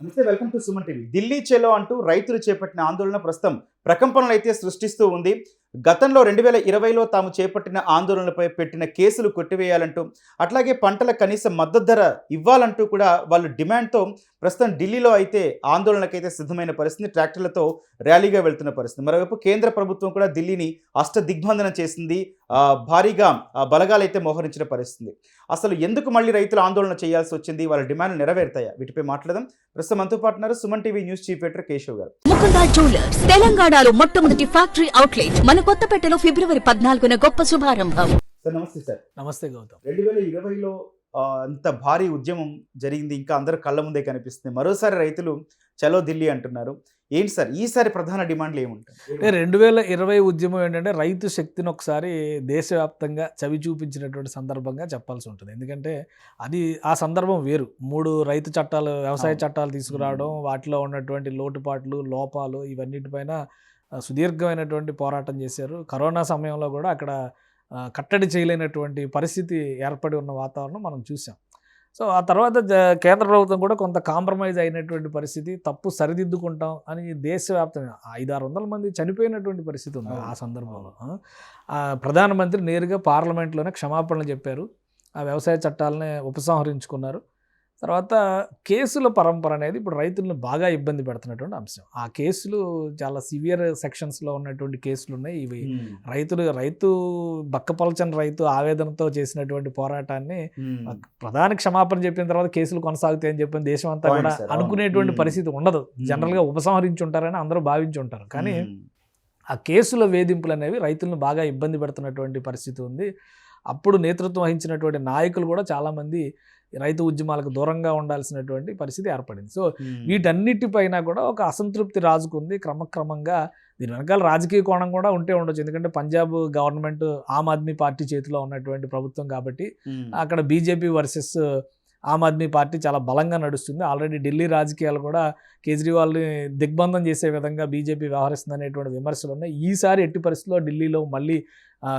నమస్తే welcome to Suman TV. Delhi చెలో అంటూ రైతులు చేపట్టిన ఆందోళన ప్రస్తుతం ప్రకంపనలు అయితే సృష్టిస్తూ ఉంది. గతంలో రెండు వేల ఇరవైలో తాము చేపట్టిన ఆందోళనలపై పెట్టిన కేసులు కొట్టివేయాలంటూ అట్లాగే పంటల కనీస మద్దతు ధర ఇవ్వాలంటూ కూడా వాళ్ళు డిమాండ్తో ప్రస్తుతం ఢిల్లీలో అయితే ఆందోళనకైతే సిద్ధమైన పరిస్థితి ట్రాక్టర్లతో ర్యాలీగా వెళ్తున్న పరిస్థితి. మరోవైపు కేంద్ర ప్రభుత్వం కూడా ఢిల్లీని అష్ట దిగ్బంధనం చేసింది. భారీగా ఆ, బలగాలైతే మోహరించిన పరిస్థితి. అసలు ఎందుకు మళ్ళీ రైతులు ఆందోళన చేయాల్సి వచ్చింది? వాళ్ళ డిమాండ్లు నెరవేరుతాయా? వీటిపై మాట్లాడదాం. ప్రస్తుతం మనతో పాటున్నారు Suman TV news chief editor Keshav గారు. ముకుందా జ్యువెలర్స్ తెలంగాణలో మొట్టమొదటి ఫ్యాక్టరీ అవుట్లెట్ మన కొత్తపేటలో ఫిబ్రవరి పద్నాలుగున గొప్ప శుభారంభం. సార్ నమస్తే సార్. నమస్తే గౌతమ్. రెండు వేల ఇరవైలో అంత భారీ ఉద్యమం జరిగింది ఇంకా అందరు కళ్ళ ముందే కనిపిస్తుంది. మరోసారి రైతులు చలో ఢిల్లీ అంటున్నారు. ఏంటి సార్? ఈసారి ప్రధాన డిమాండ్లు ఏముంటాయి? రెండు వేల ఇరవై ఉద్యమం ఏంటంటే రైతు శక్తిని ఒకసారి దేశవ్యాప్తంగా చవి చూపించినటువంటి సందర్భంగా చెప్పాల్సి ఉంటుంది. ఎందుకంటే అది ఆ సందర్భం వేరు. మూడు రైతు చట్టాలు వ్యవసాయ. చట్టాలు తీసుకురావడం వాటిలో ఉన్నటువంటి లోటుపాట్లు లోపాలు ఇవన్నిటిపైన సుదీర్ఘమైనటువంటి పోరాటం చేశారు. కరోనా సమయంలో కూడా అక్కడ కట్టడి చేయలేనటువంటి పరిస్థితి ఏర్పడి ఉన్న వాతావరణం మనం చూసాం సో ఆ తర్వాత కేంద్ర ప్రభుత్వం కూడా కొంత కాంప్రమైజ్ అయినటువంటి పరిస్థితి తప్పు సరిదిద్దుకుంటాం అని దేశవ్యాప్తంగా ఐదు ఆరు వందల మంది చనిపోయినటువంటి పరిస్థితి ఉంది ఆ. సందర్భంలో. ప్రధానమంత్రి నేరుగా పార్లమెంట్లోనే క్షమాపణలు చెప్పారు. ఆ వ్యవసాయ చట్టాలనే ఉపసంహరించుకున్నారు. తర్వాత కేసుల పరంపర అనేది ఇప్పుడు రైతులను బాగా ఇబ్బంది పెడుతున్నటువంటి అంశం ఆ కేసులు చాలా సివియర్ సెక్షన్స్లో ఉన్నటువంటి కేసులు ఉన్నాయి ఇవి. రైతులు రైతు బక్కపలచని రైతు ఆవేదనతో చేసినటువంటి పోరాటాన్ని. ప్రధాని క్షమాపణ చెప్పిన తర్వాత కేసులు కొనసాగుతాయని చెప్పిన దేశం అంతా కూడా. అనుకునేటువంటి. పరిస్థితి ఉండదు. జనరల్గా ఉపసంహరించి ఉంటారని అందరూ భావించి ఉంటారు కానీ. ఆ కేసుల వేధింపులు అనేవి రైతులను బాగా ఇబ్బంది పెడుతున్నటువంటి పరిస్థితి ఉంది అప్పుడు నేతృత్వం వహించినటువంటి నాయకులు కూడా చాలామంది రైతు ఉద్యమాలకు దూరంగా ఉండాల్సినటువంటి పరిస్థితి ఏర్పడింది సో. వీటన్నిటిపైన కూడా ఒక అసంతృప్తి రాజుకుంది క్రమక్రమంగా దీని వెనకాల రాజకీయ కోణం కూడా ఉంటే ఉండొచ్చు ఎందుకంటే పంజాబ్ గవర్నమెంట్ ఆమ్ ఆద్మీ పార్టీ చేతిలో ఉన్నటువంటి ప్రభుత్వం కాబట్టి. అక్కడ BJP versus Aam Aadmi party చాలా బలంగా నడుస్తుంది. ఆల్రెడీ ఢిల్లీ రాజకీయాలు కూడా కేజ్రీవాల్ని దిగ్బంధం చేసే విధంగా బీజేపీ వ్యవహరిస్తుంది అనేటువంటి విమర్శలు ఉన్నాయి. ఈసారి ఎట్టి పరిస్థితుల్లో ఢిల్లీలో మళ్ళీ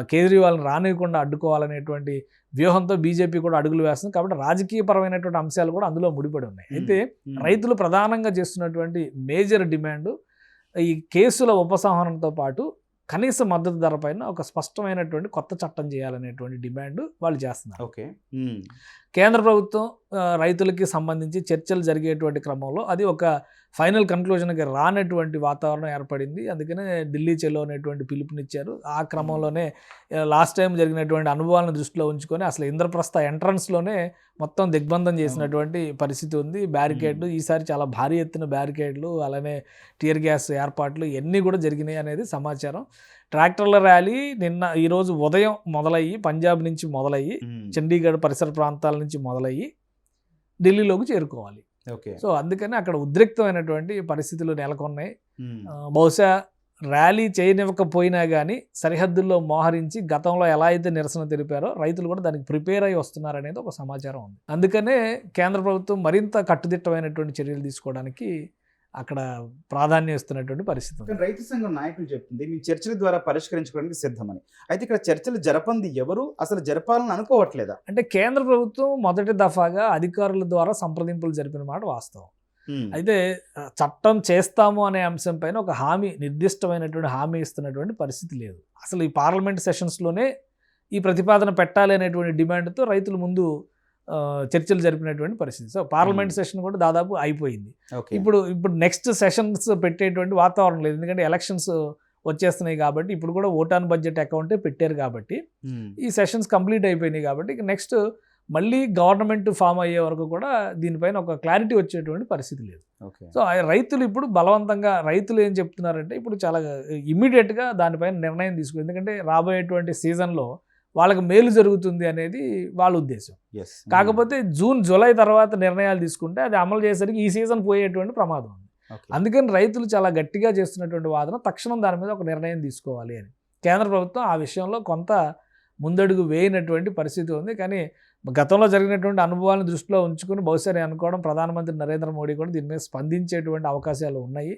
కేజ్రీవాల్ని రానివ్వకుండా అడ్డుకోవాలనేటువంటి వ్యూహంతో బీజేపీ కూడా అడుగులు వేస్తుంది. కాబట్టి రాజకీయపరమైనటువంటి అంశాలు కూడా అందులో ముడిపడి ఉన్నాయి. అయితే. రైతులు ప్రధానంగా చేస్తున్నటువంటి మేజర్ డిమాండ్ ఈ కేసుల ఉపసంహరణతో పాటు కనీస మద్దతు ధర పైన ఒక స్పష్టమైనటువంటి కొత్త చట్టం చేయాలనేటువంటి డిమాండ్ వాళ్ళు చేస్తున్నారు. ఓకే. కేంద్ర ప్రభుత్వం రైతులకి సంబంధించి చర్చలు జరిగేటువంటి క్రమంలో అది ఒక ఫైనల్ కన్క్లూజన్కి రానటువంటి వాతావరణం ఏర్పడింది. అందుకనే ఢిల్లీ చెలో అనేటువంటి పిలుపునిచ్చారు. ఆ క్రమంలోనే లాస్ట్ టైం జరిగినటువంటి అనుభవాలను దృష్టిలో ఉంచుకొని అసలు ఇంద్రప్రస్థ ఎంట్రన్స్లోనే మొత్తం దిగ్బంధం చేసినటువంటి పరిస్థితి ఉంది. బ్యారికేడ్లు ఈసారి చాలా భారీ ఎత్తున బ్యారికేడ్లు అలానే టియర్ గ్యాస్ ఏర్పాట్లు ఇవన్నీ కూడా జరిగినాయి అనేది సమాచారం. ట్రాక్టర్ల ర్యాలీ నిన్న ఈరోజు ఉదయం మొదలయ్యి పంజాబ్ నుంచి మొదలయ్యి. చండీగఢ్ పరిసర ప్రాంతాల నుంచి మొదలయ్యి ఢిల్లీలోకి చేరుకోవాలి. ఓకే. సో అందుకని అక్కడ ఉద్రిక్తమైనటువంటి పరిస్థితులు నెలకొన్నాయి. బహుశా ర్యాలీ చేయనివ్వకపోయినా కానీ సరిహద్దుల్లో మోహరించి గతంలో ఎలా అయితే నిరసన తెలిపారో రైతులు కూడా దానికి ప్రిపేర్ అయి వస్తున్నారనేది ఒక సమాచారం ఉంది. అందుకనే కేంద్ర ప్రభుత్వం మరింత కట్టుదిట్టమైనటువంటి చర్యలు తీసుకోవడానికి అక్కడ ప్రాధాన్యం ఇస్తున్నటువంటి పరిస్థితి రైతు సంఘం నాయకులు చెప్తుంది మేము చర్చల ద్వారా పరిష్కరించుకోవడానికి సిద్ధమని. అయితే ఇక్కడ చర్చలు జరపంది ఎవరు? అసలు జరపాలని అనుకోవట్లేదా? అంటే కేంద్ర ప్రభుత్వం మొదటి దఫాగా అధికారుల ద్వారా సంప్రదింపులు జరిపిన మాట వాస్తవం. అయితే చట్టం చేస్తాము అనే అంశం పైన ఒక హామీ నిర్దిష్టమైనటువంటి హామీ ఇస్తున్నటువంటి పరిస్థితి లేదు. అసలు ఈ పార్లమెంట్ సెషన్స్లోనే ఈ ప్రతిపాదన పెట్టాలి అనేటువంటి డిమాండ్తో రైతులు ముందు చర్చలు జరిపినటువంటి పరిస్థితి. So parliament Hmm. సెషన్ కూడా దాదాపు అయిపోయింది. ఇప్పుడు ఇప్పుడు నెక్స్ట్ సెషన్స్ పెట్టేటువంటి వాతావరణం లేదు. ఎందుకంటే ఎలక్షన్స్ వచ్చేస్తున్నాయి కాబట్టి ఇప్పుడు కూడా ఓటాన్ బడ్జెట్ అకౌంటే పెట్టారు కాబట్టి మ్మ్. ఈ సెషన్స్ కంప్లీట్ అయిపోయినాయి కాబట్టి నెక్స్ట్ మళ్ళీ గవర్నమెంట్ ఫామ్ అయ్యే వరకు కూడా దీనిపైన ఒక క్లారిటీ వచ్చేటువంటి పరిస్థితి లేదు. ఓకే సో రైతులు ఇప్పుడు బలవంతంగా రైతులు ఏం చెప్తున్నారంటే ఇప్పుడు చాలా ఇమ్మీడియట్గా దానిపైన నిర్ణయం తీసుకు. ఎందుకంటే రాబోయేటువంటి సీజన్లో వాళ్ళకి మేలు జరుగుతుంది అనేది వాళ్ళ ఉద్దేశం. ఎస్ కాకపోతే జూన్ జూలై తర్వాత నిర్ణయాలు తీసుకుంటే అది అమలు చేసేసరికి ఈ సీజన్ పోయేటువంటి ప్రమాదం ఉంది. అందుకని రైతులు చాలా గట్టిగా చేస్తున్నటువంటి వాదన తక్షణం దాని మీద ఒక నిర్ణయం తీసుకోవాలి అని. కేంద్ర ప్రభుత్వం ఆ విషయంలో కొంత ముందడుగు వేయనటువంటి పరిస్థితి ఉంది. కానీ గతంలో జరిగినటువంటి అనుభవాలను దృష్టిలో ఉంచుకుని బహుశా అనుకోవడం ప్రధానమంత్రి నరేంద్ర మోడీ కూడా దీని మీద స్పందించేటువంటి అవకాశాలు ఉన్నాయి.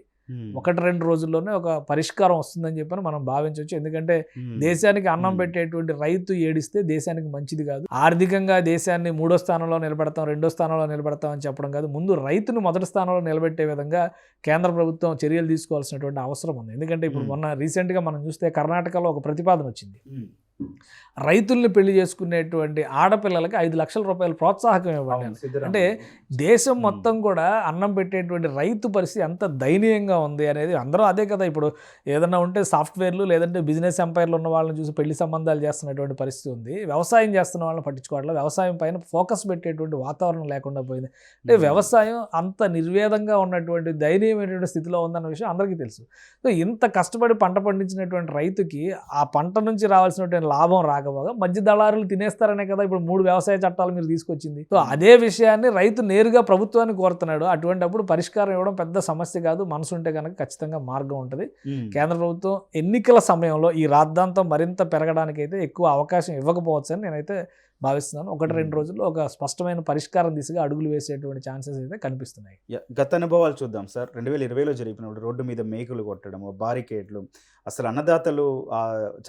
ఒకటి రెండు రోజుల్లోనే ఒక పరిష్కారం వస్తుందని చెప్పని మనం భావించవచ్చు ఎందుకంటే. దేశానికి అన్నం. పెట్టేటువంటి రైతు ఏడిస్తే దేశానికి మంచిది కాదు ఆర్థికంగా దేశాన్ని మూడో స్థానంలో నిలబెడతాం రెండో స్థానంలో నిలబెడతాం అని చెప్పడం కాదు ముందు రైతును మొదటి స్థానంలో నిలబెట్టే విధంగా కేంద్ర ప్రభుత్వం చర్యలు తీసుకోవాల్సినటువంటి అవసరం ఉంది ఎందుకంటే ఇప్పుడు. మొన్న రీసెంట్గా మనం చూస్తే కర్ణాటకలో ఒక ప్రతిపాదన వచ్చింది. రైతుల్ని పెళ్ళి చేసుకునేటువంటి ఆడపిల్లలకి ఐదు లక్షల రూపాయలు ప్రోత్సాహకం ఇవ్వండి. అంటే దేశం. మొత్తం కూడా అన్నం పెట్టేటువంటి రైతు పరిస్థితి ఎంత దయనీయంగా ఉంది అనేది అందరూ అదే కదా ఇప్పుడు ఏదన్నా ఉంటే సాఫ్ట్వేర్లు లేదంటే బిజినెస్ ఎంపైర్లు ఉన్న వాళ్ళని చూసి పెళ్ళి సంబంధాలు చేస్తున్నటువంటి పరిస్థితి ఉంది వ్యవసాయం చేస్తున్న వాళ్ళని పట్టించుకోవట్లేదు వ్యవసాయం పైన ఫోకస్ పెట్టేటువంటి వాతావరణం లేకుండా పోయింది అంటే. వ్యవసాయం అంత నిర్వేదంగా ఉన్నటువంటి దయనీయమైనటువంటి స్థితిలో ఉందన్న విషయం అందరికీ తెలుసు సో ఇంత కష్టపడి పంట పండించినటువంటి రైతుకి ఆ పంట నుంచి రావాల్సినటువంటి లాభం రాకపోగా మధ్య దళారులు తినేస్తారనే కదా ఇప్పుడు మూడు వ్యవసాయ చట్టాలు మీరు తీసుకొచ్చింది. సో అదే విషయాన్ని రైతు నేరుగా ప్రభుత్వాన్ని కోరుతున్నాడు. అటువంటిప్పుడు పరిష్కారం ఇవ్వడం పెద్ద సమస్య కాదు. మనసు ఉంటే కనుక ఖచ్చితంగా మార్గం ఉంటుంది. ఉమ్. కేంద్ర ప్రభుత్వం ఎన్నికల సమయంలో ఈ రాద్ధాంతం మరింత పెరగడానికైతే ఎక్కువ అవకాశం ఇవ్వకపోవచ్చని నేనైతే భావిస్తున్నాను. ఒకటి రెండు Hmm. రోజుల్లో ఒక స్పష్టమైన పరిష్కారం దిశగా అడుగులు వేసేటువంటి ఛాన్సెస్ అయితే కనిపిస్తున్నాయి. గత అనుభవాలు చూద్దాం సార్. రెండు వేల ఇరవైలో జరిగినప్పుడు రోడ్డు మీద మేకులు కొట్టడము బారికేడ్లు అసలు అన్నదాతలు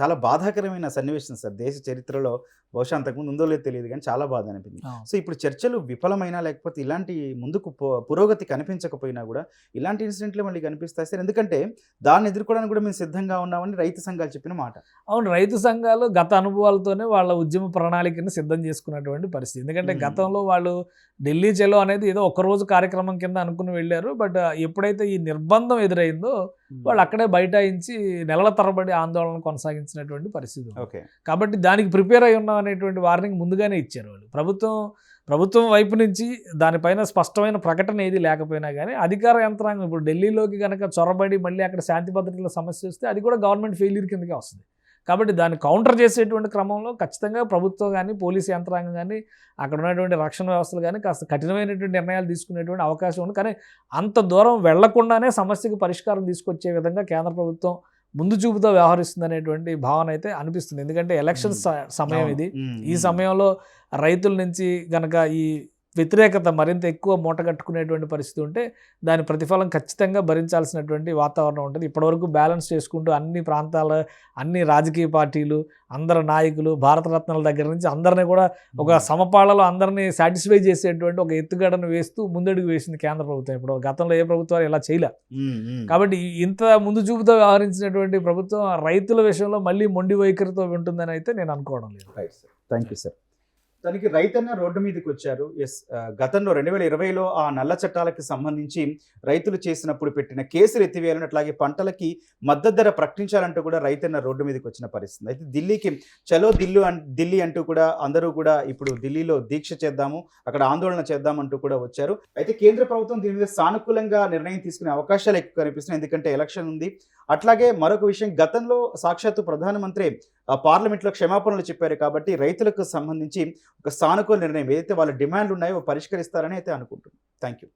చాలా బాధాకరమైన సన్నివేశం సార్. దేశ చరిత్రలో బహుశా అంతకుముందు ఉందో లేదో తెలియదు కానీ చాలా బాధ అనిపించింది సో ఇప్పుడు చర్చలు విఫలమైనా లేకపోతే ఇలాంటి ముందుకు పు- పురోగతి కనిపించకపోయినా కూడా ఇలాంటి ఇన్సిడెంట్లు మళ్ళీ కనిపిస్తాయి సార్. ఎందుకంటే దాన్ని ఎదుర్కోవడానికి కూడా మేము సిద్ధంగా ఉన్నామని రైతు సంఘాలు చెప్పిన మాట. అవును రైతు సంఘాలు గత అనుభవాలతోనే వాళ్ళ ఉద్యమ ప్రణాళికను సిద్ధం చేసుకున్నటువంటి పరిస్థితి. ఎందుకంటే. గతంలో వాళ్ళు ఢిల్లీ చెలో అనేది ఏదో ఒక రోజు కార్యక్రమం కింద అనుకుని వెళ్ళారు. బట్ ఎప్పుడైతే ఈ నిర్బంధం ఎదురైందో వాళ్ళు అక్కడే బైఠాయించి నెలల తరబడి ఆందోళన కొనసాగించినటువంటి పరిస్థితి. ఓకే. కాబట్టి దానికి ప్రిపేర్ అయి ఉన్నాం అనేటువంటి వార్నింగ్ ముందుగానే ఇచ్చారు వాళ్ళు. ప్రభుత్వం ప్రభుత్వం వైపు నుంచి దానిపైన స్పష్టమైన ప్రకటన ఏది లేకపోయినా కానీ అధికార యంత్రాంగం ఇప్పుడు ఢిల్లీలోకి కనుక చొరబడి మళ్ళీ అక్కడ శాంతి భద్రతల సమస్య వస్తే అది కూడా గవర్నమెంట్ ఫెయిల్యూర్ కిందకే వస్తుంది. కాబట్టి దాన్ని కౌంటర్ చేసేటువంటి క్రమంలో ఖచ్చితంగా ప్రభుత్వం కానీ పోలీసు యంత్రాంగం కానీ అక్కడ ఉన్నటువంటి రక్షణ వ్యవస్థలు కానీ కాస్త కఠినమైనటువంటి నిర్ణయాలు తీసుకునేటువంటి అవకాశం ఉంది. కానీ అంత దూరం వెళ్ళకుండానే సమస్యకు పరిష్కారం తీసుకొచ్చే విధంగా కేంద్ర ప్రభుత్వం ముందు చూపుతో వ్యవహరిస్తుంది అనేటువంటి భావన అయితే అనిపిస్తుంది. ఎందుకంటే ఎలక్షన్ స- సమయం ఇది. ఈ సమయంలో రైతుల నుంచి గనక ఈ వ్యతిరేకత మరింత ఎక్కువ మూట కట్టుకునేటువంటి పరిస్థితి ఉంటే దాని ప్రతిఫలం ఖచ్చితంగా భరించాల్సినటువంటి వాతావరణం ఉంటుంది. ఇప్పటివరకు బ్యాలెన్స్ చేసుకుంటూ అన్ని ప్రాంతాల అన్ని రాజకీయ పార్టీలు అందరు నాయకులు భారతరత్నాల దగ్గర నుంచి అందరినీ కూడా ఒక సమపాళలో అందరినీ సాటిస్ఫై చేసేటువంటి ఒక ఎత్తుగడను వేస్తూ ముందడుగు వేసింది కేంద్ర ప్రభుత్వం ఇప్పుడు. గతంలో ఏ ప్రభుత్వాలు ఇలా చేయలే. కాబట్టి ఇంత ముందు చూపుతో వ్యవహరించినటువంటి ప్రభుత్వం రైతుల విషయంలో మళ్ళీ మొండి వైఖరితో ఉంటుందని అయితే నేను అనుకోవడం లేదు. థ్యాంక్ యూ సార్ తనకి రైతన్న రోడ్డు మీదకి వచ్చారు. ఎస్ గతంలో రెండు వేల ఇరవైలో ఆ నల్ల చట్టాలకు సంబంధించి రైతులు చేసినప్పుడు పెట్టిన కేసులు ఎత్తివేయాలని అట్లాగే పంటలకి మద్దతు ధర ప్రకటించాలంటూ కూడా రైతన్న రోడ్డు మీదకి వచ్చిన పరిస్థితి. అయితే ఢిల్లీకి చలో దిల్లు అన్ ఢిల్లీ అంటూ కూడా అందరూ కూడా ఇప్పుడు ఢిల్లీలో దీక్ష చేద్దాము అక్కడ ఆందోళన చేద్దామంటూ కూడా వచ్చారు. అయితే కేంద్ర ప్రభుత్వం దీని మీద సానుకూలంగా నిర్ణయం తీసుకునే అవకాశాలు ఎక్కువ కనిపిస్తున్నాయి. ఎందుకంటే ఎలక్షన్ ఉంది. అట్లాగే మరొక విషయం గతంలో సాక్షాత్తు ప్రధానమంత్రి పార్లమెంట్లో క్షమాపణలు చెప్పారు కాబట్టి రైతులకు సంబంధించి ఒక సానుకూల నిర్ణయం ఏదైతే వాళ్ళ డిమాండ్లు ఉన్నాయో పరిష్కరిస్తారని అయితే అనుకుంటున్నాను థ్యాంక్ యూ